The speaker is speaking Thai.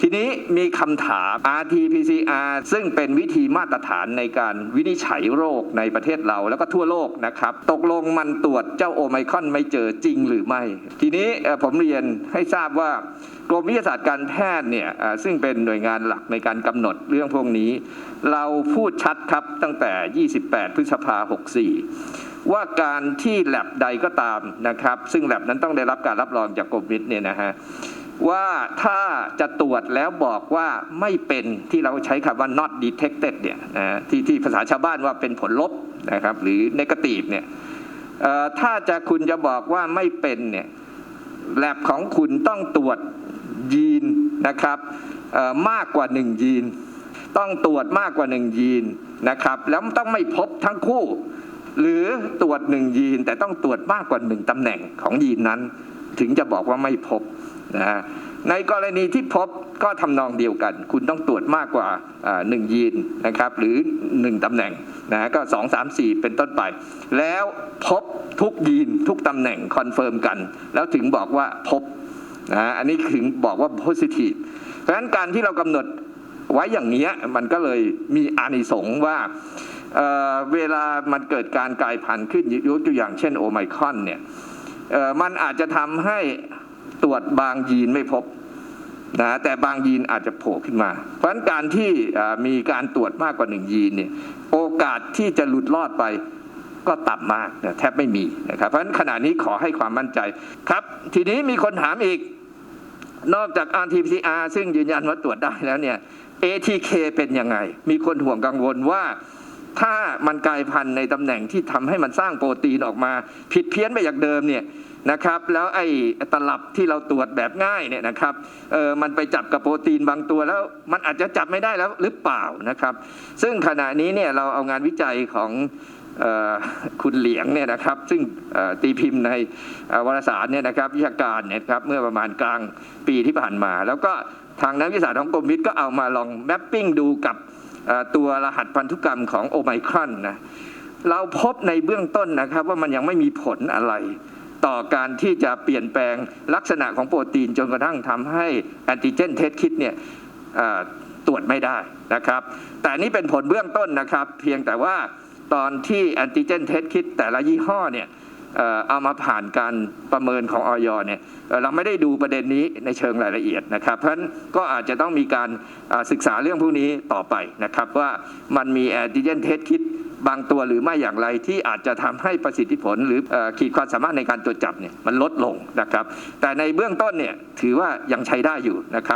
ทีนี้มีคำถาม RT-PCR ซึ่งเป็นวิธีมาตรฐานในการวินิจฉัยโรคในประเทศเราแล้วก็ทั่วโลกนะครับ ตกลงมันตรวจเจ้าโอไมคอนไม่เจอจริงหรือไม่ ทีนี้ผมเรียนให้ทราบว่ากรมวิทยาศาสตร์การแพทย์เนี่ยซึ่งเป็นหน่วยงานหลักในการกำหนดเรื่องพวกนี้ เราพูดชัดครับตั้งแต่ 28 พฤษภา 64ว่าการที่แลบใดก็ตามนะครับ ซึ่งแลบนั้นต้องได้รับการรับรองจากกรมวิทย์เนี่ยนะฮะ ว่าถ้าจะตรวจแล้วบอกว่าไม่เป็นที่เราใช้คำว่า not detected เนี่ยนะที่ที่ภาษาชาวบ้านว่าเป็นผลลบนะครับหรือ negative เนี่ยถ้าจะคุณจะบอกว่าไม่เป็นเนี่ยแลบของคุณต้องตรวจยีนนะครับมากกว่า 1 ยีน ต้องตรวจมากกว่า 1 ยีนนะครับแล้วต้องไม่พบทั้งคู่ หรือตรวจ 1 ยีนแต่ต้องตรวจมากกว่า 1ตำแหน่งของยีนนั้น ถึงจะบอกว่าไม่พบนะฮะในกรณีที่พบก็ทำนองเดียวกัน คุณต้องตรวจมากกว่าหนึ่งยีนนะครับ หรือ 1ตำแหน่งนะก็ 2 3 4 เป็นต้นไป แล้วพบทุกยีนทุกตำแหน่งคอนเฟิร์มกัน แล้วถึงบอกว่าพบนะฮะอันนี้ถึงบอกว่า positive เพราะฉะนั้นการที่เรากำหนดไว้อย่างนี้มันก็เลยมีอานิสงส์ว่าเเวลามันเกิดการกลายพันธุ์ขึ้นยกตัวอย่างเช่นโอไมครอนเนี่ย มันอาจจะทำให้ตรวจบางยีนไม่พบนะแต่บางยีนอาจจะโผล่ขึ้นมา เพราะฉะนั้นการที่มีการตรวจมากกว่าหนึ่งยีนเนี่ยโอกาสที่จะหลุดรอดไปก็ต่ำมากนะแทบไม่มีนะครับ เพราะฉะนั้นขณะนี้ขอให้ความมั่นใจครับ ทีนี้มีคนถามอีก นอกจาก RT-PCR ซึ่งยืนยันว่าตรวจได้แล้วเนี่ย ATK เป็นยังไง มีคนห่วงกังวลว่า ถ้ามันกลายพันธุ์ในตำแหน่งที่ทำให้มันสร้างโปรตีนออกมา ผิดเพี้ยนไปจากเดิมเนี่ยนะครับ แล้วไอ้ตลับที่เราตรวจแบบง่ายเนี่ยนะครับเออมันไปจับกับโปรตีนบางตัวแล้วมันอาจจะจับไม่ได้แล้วหรือเปล่านะครับ ซึ่งขณะนี้เนี่ยเราเอางานวิจัยของออคุณเหลียงเนี่ยนะครับ ซึ่งตีพิมพ์ในวารสารเนี่ยนะครับวิชาการเนี่ยครับเมื่อประมาณกลางปีที่ผ่านมา แล้วก็ทางนักวิทยาศาสตร์ของกรมวิทย์ก็เอามาลองแมปปิ้งดูกับ ตัวรหัสพันธุกรรมของโอไมครอนนะเราพบในเบื้องต้นนะครับว่ามันยังไม่มีผลอะไร ต่อการที่จะเปลี่ยนแปลงลักษณะของโปรตีนจนกระทั่งทำให้แอนติเจนเทสคิดเนี่ยตรวจไม่ได้นะครับ แต่นี่เป็นผลเบื้องต้นนะครับ เพียงแต่ว่าตอนที่แอนติเจนเทสคิดแต่ละยี่ห้อเนี่ย เอามาผ่านการประเมินของออยเนี่ยเราไม่ได้ดูประเด็นนี้ในเชิงรายละเอียดนะครับ เพราะฉะนั้นก็อาจจะต้องมีการศึกษาเรื่องพวกนี้ต่อไปนะครับ ว่ามันมีแอนติเจนเทสคิดบางตัวหรือไม่อย่างไรที่อาจจะทำให้ประสิทธิผลหรืออขีดความสามารถในการตรวจจับเนี่ยมันลดลงนะครับ แต่ในเบื้องต้นเนี่ยถือว่ายังใช้ได้อยู่นะครับ